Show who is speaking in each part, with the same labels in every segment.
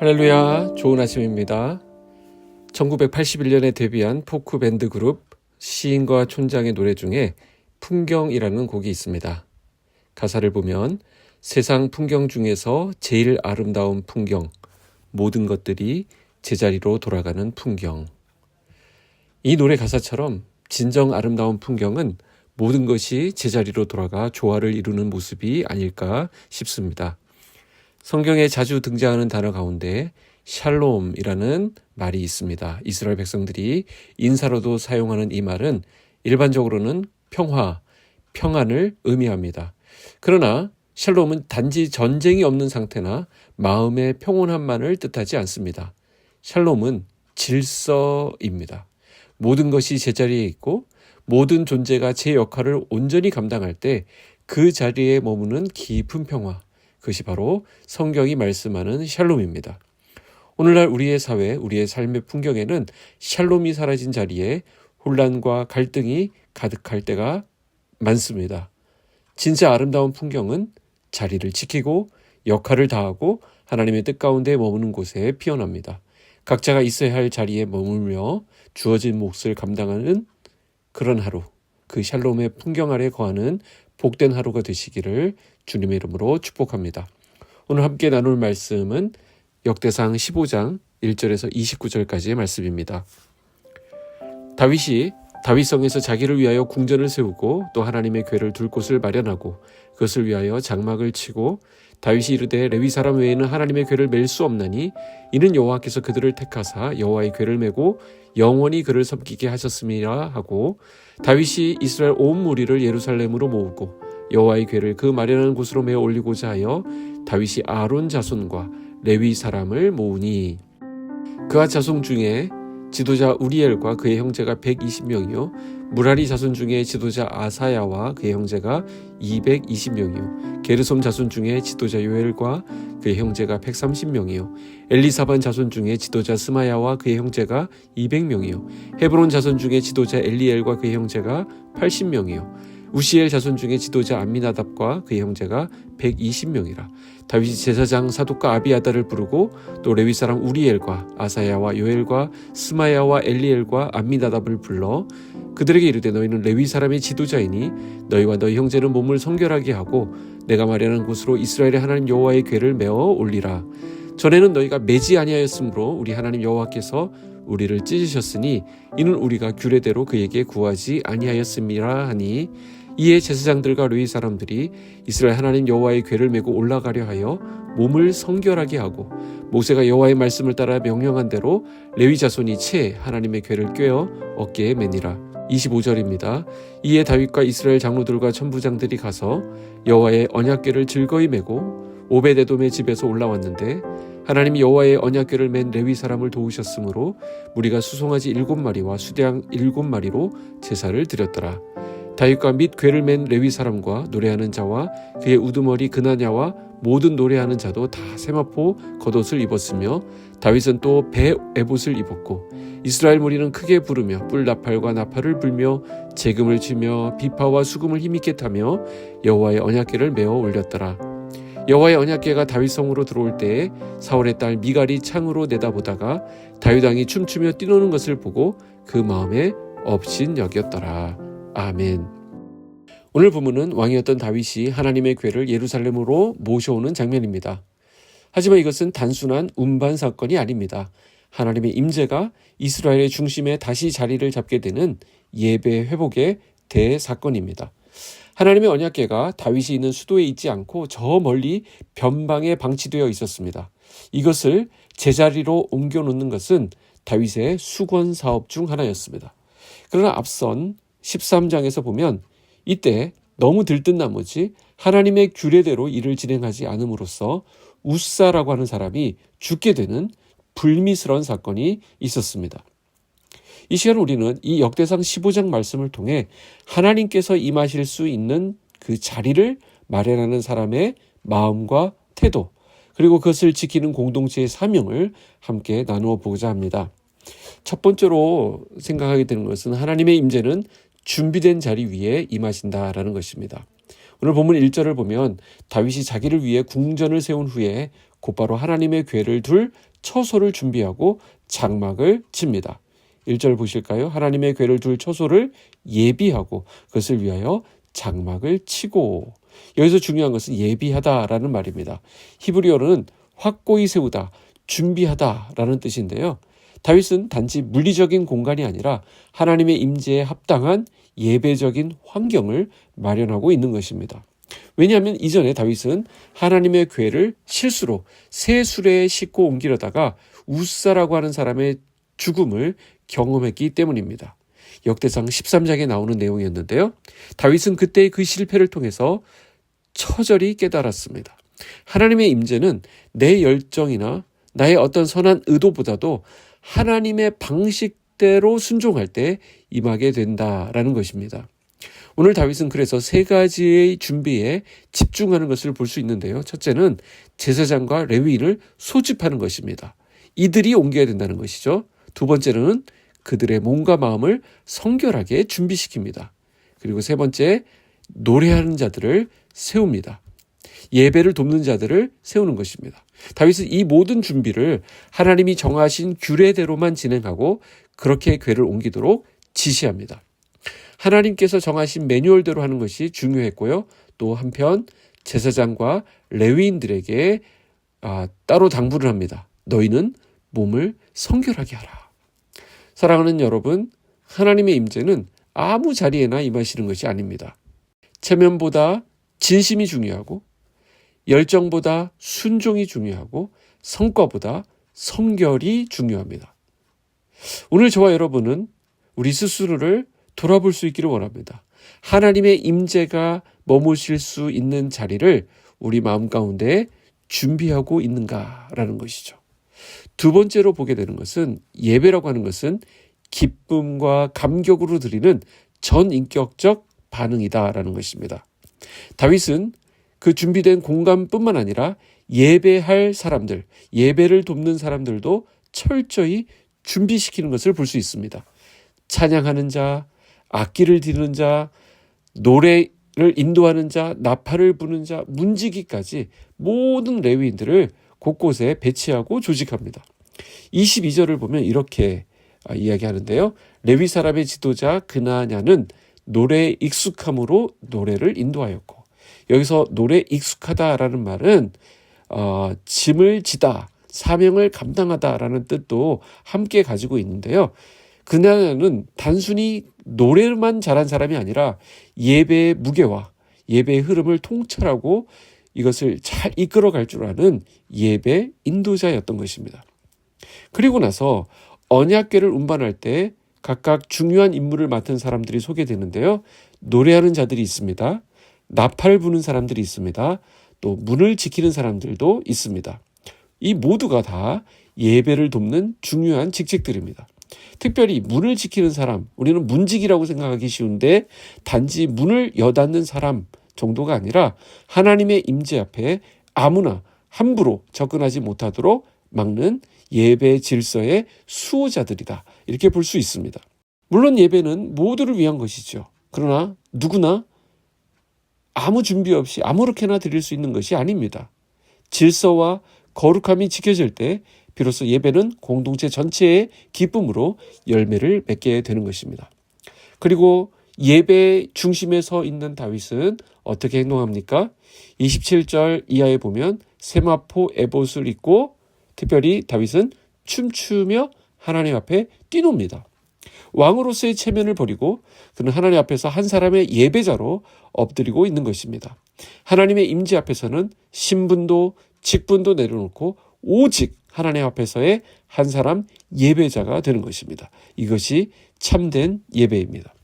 Speaker 1: 할렐루야, 좋은 아침입니다. 1981년에 데뷔한 포크 밴드 그룹 시인과 촌장의 노래 중에 풍경이라는 곡이 있습니다. 가사를 보면 세상 풍경 중에서 제일 아름다운 풍경, 모든 것들이 제자리로 돌아가는 풍경. 이 노래 가사처럼 진정 아름다운 풍경은 모든 것이 제자리로 돌아가 조화를 이루는 모습이 아닐까 싶습니다. 성경에 자주 등장하는 단어 가운데 샬롬이라는 말이 있습니다. 이스라엘 백성들이 인사로도 사용하는 이 말은 일반적으로는 평화, 평안을 의미합니다. 그러나 샬롬은 단지 전쟁이 없는 상태나 마음의 평온함만을 뜻하지 않습니다. 샬롬은 질서입니다. 모든 것이 제자리에 있고 모든 존재가 제 역할을 온전히 감당할 때 그 자리에 머무는 깊은 평화, 그것이 바로 성경이 말씀하는 샬롬입니다. 오늘날 우리의 사회, 우리의 삶의 풍경에는 샬롬이 사라진 자리에 혼란과 갈등이 가득할 때가 많습니다. 진짜 아름다운 풍경은 자리를 지키고 역할을 다하고 하나님의 뜻 가운데 머무는 곳에 피어납니다. 각자가 있어야 할 자리에 머물며 주어진 몫을 감당하는 그런 하루, 그 샬롬의 풍경 아래 거하는 복된 하루가 되시기를 주님의 이름으로 축복합니다. 오늘 함께 나눌 말씀은 역대상 15장 1절에서 29절까지의 말씀입니다. 다윗이 다윗성에서 자기를 위하여 궁전을 세우고 또 하나님의 궤를 둘 곳을 마련하고 그것을 위하여 장막을 치고 다윗이 이르되 레위 사람 외에는 하나님의 궤를 맬 수 없나니 이는 여호와께서 그들을 택하사 여호와의 궤를 메고 영원히 그를 섬기게 하셨음이라 하고 다윗이 이스라엘 온 무리를 예루살렘으로 모으고 여호와의 궤를 그 마련한 곳으로 메어 올리고자 하여 다윗이 아론 자손과 레위 사람을 모으니 그와 자손 중에 지도자 우리엘과 그의 형제가 120명이요. 무라리 자손 중에 지도자 아사야와 그의 형제가 220명이요. 게르솜 자손 중에 지도자 요엘과 그의 형제가 130명이요. 엘리사반 자손 중에 지도자 스마야와 그의 형제가 200명이요. 헤브론 자손 중에 지도자 엘리엘과 그의 형제가 80명이요 우시엘 자손 중에 지도자 암미나답과 그의 형제가 120명이라. 다윗이 제사장 사독과 아비아다를 부르고 또 레위 사람 우리엘과 아사야와 요엘과 스마야와 엘리엘과 암미나답을 불러 그들에게 이르되 너희는 레위 사람의 지도자이니 너희와 너희 형제는 몸을 성결하게 하고 내가 마련한 곳으로 이스라엘의 하나님 여호와의 궤를 메어 올리라. 전에는 너희가 매지 아니하였으므로 우리 하나님 여호와께서 우리를 찢으셨으니 이는 우리가 규례대로 그에게 구하지 아니하였음이라 하니 이에 제사장들과 레위 사람들이 이스라엘 하나님 여호와의 궤를 메고 올라가려 하여 몸을 성결하게 하고 모세가 여호와의 말씀을 따라 명령한 대로 레위 자손이 채 하나님의 궤를 꿰어 어깨에 매니라 25절입니다. 이에 다윗과 이스라엘 장로들과 천부장들이 가서 여호와의 언약궤를 즐거이 메고 오베데돔의 집에서 올라왔는데 하나님이 여호와의 언약궤를 맨 레위 사람을 도우셨으므로 무리가 수송아지 일곱 마리와 수대양 일곱 마리로 제사를 드렸더라. 다윗과 및 궤를 맨 레위 사람과 노래하는 자와 그의 우두머리 그나냐와 모든 노래하는 자도 다 세마포 겉옷을 입었으며 다윗은 또 배 에봇을 입었고 이스라엘 무리는 크게 부르며 뿔 나팔과 나팔을 불며 재금을 치며 비파와 수금을 힘있게 타며 여호와의 언약궤를 메어 올렸더라. 여호와의 언약궤가 다윗 성으로 들어올 때에 사울의 딸 미갈이 창으로 내다보다가 다윗 왕이 춤추며 뛰노는 것을 보고 그 마음에 업신 여겼더라. 아멘. 오늘 본문은 왕이었던 다윗이 하나님의 궤를 예루살렘으로 모셔오는 장면입니다. 하지만 이것은 단순한 운반 사건이 아닙니다. 하나님의 임재가 이스라엘의 중심에 다시 자리를 잡게 되는 예배 회복의 대사건입니다. 하나님의 언약궤가 다윗이 있는 수도에 있지 않고 저 멀리 변방에 방치되어 있었습니다. 이것을 제자리로 옮겨 놓는 것은 다윗의 수건 사업 중 하나였습니다. 그러나 앞선 13장에서 보면 이때 너무 들뜬 나머지 하나님의 규례대로 일을 진행하지 않음으로써 우사라고 하는 사람이 죽게 되는 불미스러운 사건이 있었습니다. 이 시간 우리는 이 역대상 15장 말씀을 통해 하나님께서 임하실 수 있는 그 자리를 마련하는 사람의 마음과 태도, 그리고 그것을 지키는 공동체의 사명을 함께 나누어 보고자 합니다. 첫 번째로 생각하게 되는 것은 하나님의 임재는 준비된 자리 위에 임하신다라는 것입니다. 오늘 본문 1절을 보면 다윗이 자기를 위해 궁전을 세운 후에 곧바로 하나님의 괴를 둘 처소를 준비하고 장막을 칩니다. 1절 보실까요? 하나님의 괴를 둘 처소를 예비하고 그것을 위하여 장막을 치고 여기서 중요한 것은 예비하다라는 말입니다. 히브리어는 확고히 세우다, 준비하다라는 뜻인데요. 다윗은 단지 물리적인 공간이 아니라 하나님의 임재에 합당한 예배적인 환경을 마련하고 있는 것입니다. 왜냐하면 이전에 다윗은 하나님의 괴를 실수로 새 수레에 싣고 옮기려다가 우사라고 하는 사람의 죽음을 경험했기 때문입니다. 역대상 13장에 나오는 내용이었는데요. 다윗은 그때의 그 실패를 통해서 처절히 깨달았습니다. 하나님의 임재는 내 열정이나 나의 어떤 선한 의도보다도 하나님의 방식대로 순종할 때 임하게 된다라는 것입니다. 오늘 다윗은 그래서 세 가지의 준비에 집중하는 것을 볼 수 있는데요. 첫째는 제사장과 레위인을 소집하는 것입니다. 이들이 옮겨야 된다는 것이죠. 두 번째는 그들의 몸과 마음을 성결하게 준비시킵니다. 그리고 세 번째, 노래하는 자들을 세웁니다. 예배를 돕는 자들을 세우는 것입니다. 다윗은 이 모든 준비를 하나님이 정하신 규례대로만 진행하고 그렇게 괴를 옮기도록 지시합니다. 하나님께서 정하신 매뉴얼대로 하는 것이 중요했고요. 또 한편 제사장과 레위인들에게 아, 따로 당부를 합니다. 너희는 몸을 성결하게 하라. 사랑하는 여러분, 하나님의 임재는 아무 자리에나 임하시는 것이 아닙니다. 체면보다 진심이 중요하고 열정보다 순종이 중요하고 성과보다 성결이 중요합니다. 오늘 저와 여러분은 우리 스스로를 돌아볼 수 있기를 원합니다. 하나님의 임재가 머무실 수 있는 자리를 우리 마음 가운데 준비하고 있는가라는 것이죠. 두 번째로 보게 되는 것은 예배라고 하는 것은 기쁨과 감격으로 드리는 전인격적 반응이다라는 것입니다. 다윗은 그 준비된 공간뿐만 아니라 예배할 사람들, 예배를 돕는 사람들도 철저히 준비시키는 것을 볼 수 있습니다. 찬양하는 자, 악기를 디는 자, 노래를 인도하는 자, 나팔을 부는 자, 문지기까지 모든 레위인들을 곳곳에 배치하고 조직합니다. 22절을 보면 이렇게 아, 이야기하는데요. 레위 사람의 지도자 그나냐는 노래에 익숙함으로 노래를 인도하였고 여기서 노래 익숙하다라는 말은 어, 짐을 지다, 사명을 감당하다라는 뜻도 함께 가지고 있는데요. 그나냐는 단순히 노래만 잘한 사람이 아니라 예배의 무게와 예배의 흐름을 통찰하고 이것을 잘 이끌어갈 줄 아는 예배 인도자였던 것입니다. 그리고 나서 언약궤를 운반할 때 각각 중요한 임무를 맡은 사람들이 소개되는데요. 노래하는 자들이 있습니다. 나팔 부는 사람들이 있습니다. 또 문을 지키는 사람들도 있습니다. 이 모두가 다 예배를 돕는 중요한 직책들입니다. 특별히 문을 지키는 사람, 우리는 문직이라고 생각하기 쉬운데 단지 문을 여닫는 사람 정도가 아니라 하나님의 임재 앞에 아무나 함부로 접근하지 못하도록 막는 예배 질서의 수호자들이다. 이렇게 볼 수 있습니다. 물론 예배는 모두를 위한 것이죠. 그러나 누구나 아무 준비 없이 아무렇게나 드릴 수 있는 것이 아닙니다. 질서와 거룩함이 지켜질 때 비로소 예배는 공동체 전체의 기쁨으로 열매를 맺게 되는 것입니다. 그리고 예배 중심에 서 있는 다윗은 어떻게 행동합니까? 27절 이하에 보면 세마포 에봇을 입고 특별히 다윗은 춤추며 하나님 앞에 뛰놉니다. 왕으로서의 체면을 버리고 그는 하나님 앞에서 한 사람의 예배자로 엎드리고 있는 것입니다. 하나님의 임재 앞에서는 신분도 직분도 내려놓고 오직 하나님 앞에서의 한 사람 예배자가 되는 것입니다. 이것이 참된 예배입니다.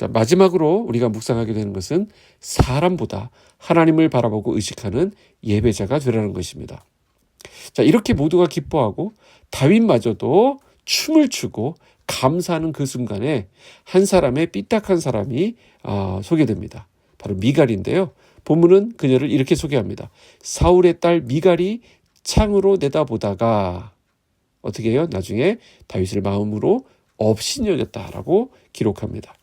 Speaker 1: 자, 마지막으로 우리가 묵상하게 되는 것은 사람보다 하나님을 바라보고 의식하는 예배자가 되라는 것입니다. 자, 이렇게 모두가 기뻐하고 다윗마저도 춤을 추고 감사하는 그 순간에 한 사람의 삐딱한 사람이 어, 소개됩니다. 바로 미갈인데요. 본문은 그녀를 이렇게 소개합니다. 사울의 딸 미갈이 창으로 내다보다가 어떻게 해요? 나중에 다윗을 마음으로 업신여겼다라고 기록합니다.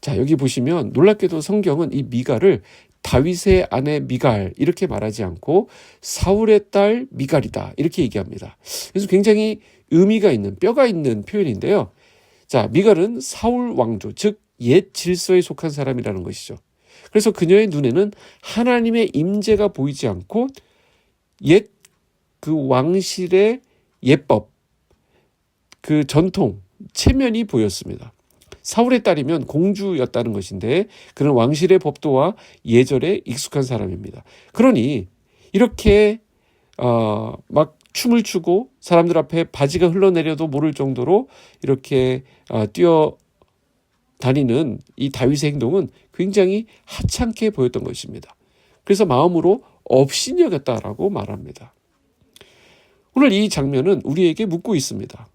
Speaker 1: 자, 여기 보시면 놀랍게도 성경은 이 미갈을 다윗의 아내 미갈 이렇게 말하지 않고 사울의 딸 미갈이다 이렇게 얘기합니다. 그래서 굉장히 의미가 있는 뼈가 있는 표현인데요. 자, 미갈은 사울 왕조 즉 옛 질서에 속한 사람이라는 것이죠. 그래서 그녀의 눈에는 하나님의 임재가 보이지 않고 옛 그 왕실의 예법 그 전통 체면이 보였습니다. 사울의 딸이면 공주였다는 것인데 그는 왕실의 법도와 예절에 익숙한 사람입니다. 그러니 이렇게 어, 막 춤을 추고 사람들 앞에 바지가 흘러내려도 모를 정도로 이렇게 어, 뛰어 다니는 이 다윗의 행동은 굉장히 하찮게 보였던 것입니다. 그래서 마음으로 업신여겼다라고 말합니다. 오늘 이 장면은 우리에게 묻고 있습니다.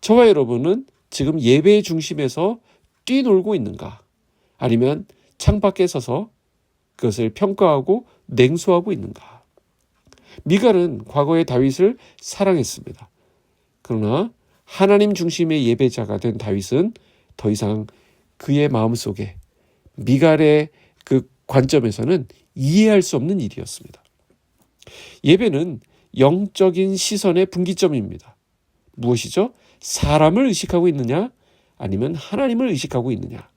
Speaker 1: 저와 여러분은 지금 예배의 중심에서 뛰놀고 있는가? 아니면 창밖에 서서 그것을 평가하고 냉소하고 있는가? 미갈은 과거의 다윗을 사랑했습니다. 그러나 하나님 중심의 예배자가 된 다윗은 더 이상 그의 마음속에 미갈의 그 관점에서는 이해할 수 없는 일이었습니다. 예배는 영적인 시선의 분기점입니다. 무엇이죠? 사람을 의식하고 있느냐? 아니면 하나님을 의식하고 있느냐?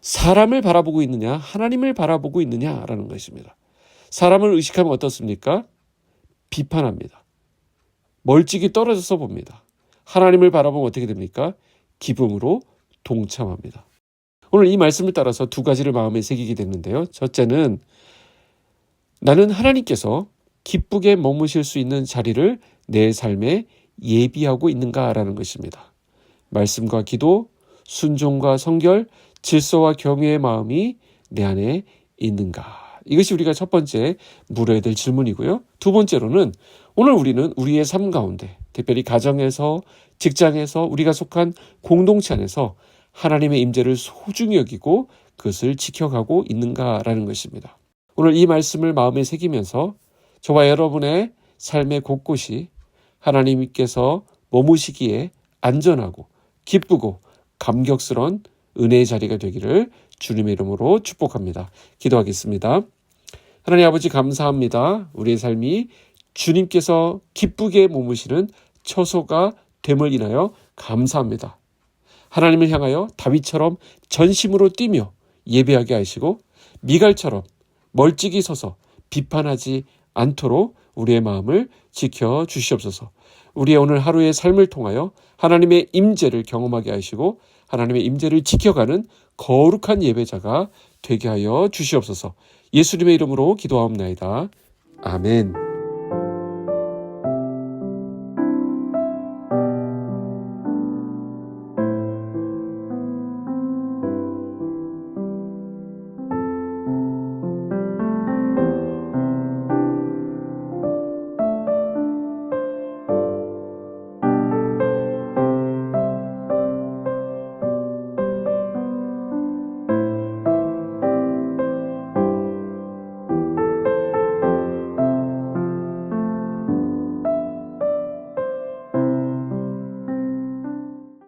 Speaker 1: 사람을 바라보고 있느냐? 하나님을 바라보고 있느냐 라는 것입니다. 사람을 의식하면 어떻습니까? 비판합니다. 멀찍이 떨어져서 봅니다. 하나님을 바라보면 어떻게 됩니까? 기쁨으로 동참합니다. 오늘 이 말씀을 따라서 두 가지를 마음에 새기게 됐는데요. 첫째는 나는 하나님께서 기쁘게 머무실 수 있는 자리를 내 삶에 예비하고 있는가라는 것입니다. 말씀과 기도, 순종과 성결, 질서와 경외의 마음이 내 안에 있는가? 이것이 우리가 첫 번째 물어야 될 질문이고요. 두 번째로는 오늘 우리는 우리의 삶 가운데, 특별히 가정에서, 직장에서, 우리가 속한 공동체 안에서 하나님의 임재를 소중히 여기고 그것을 지켜가고 있는가라는 것입니다. 오늘 이 말씀을 마음에 새기면서 저와 여러분의 삶의 곳곳이 하나님께서 머무시기에 안전하고 기쁘고 감격스러운 은혜의 자리가 되기를 주님의 이름으로 축복합니다. 기도하겠습니다. 하나님 아버지 감사합니다. 우리의 삶이 주님께서 기쁘게 머무시는 처소가 됨을 인하여 감사합니다. 하나님을 향하여 다윗처럼 전심으로 뛰며 예배하게 하시고 미갈처럼 멀찍이 서서 비판하지 않도록 우리의 마음을 지켜 주시옵소서. 우리의 오늘 하루의 삶을 통하여 하나님의 임재를 경험하게 하시고 하나님의 임재를 지켜가는 거룩한 예배자가 되게 하여 주시옵소서. 예수님의 이름으로 기도하옵나이다. 아멘.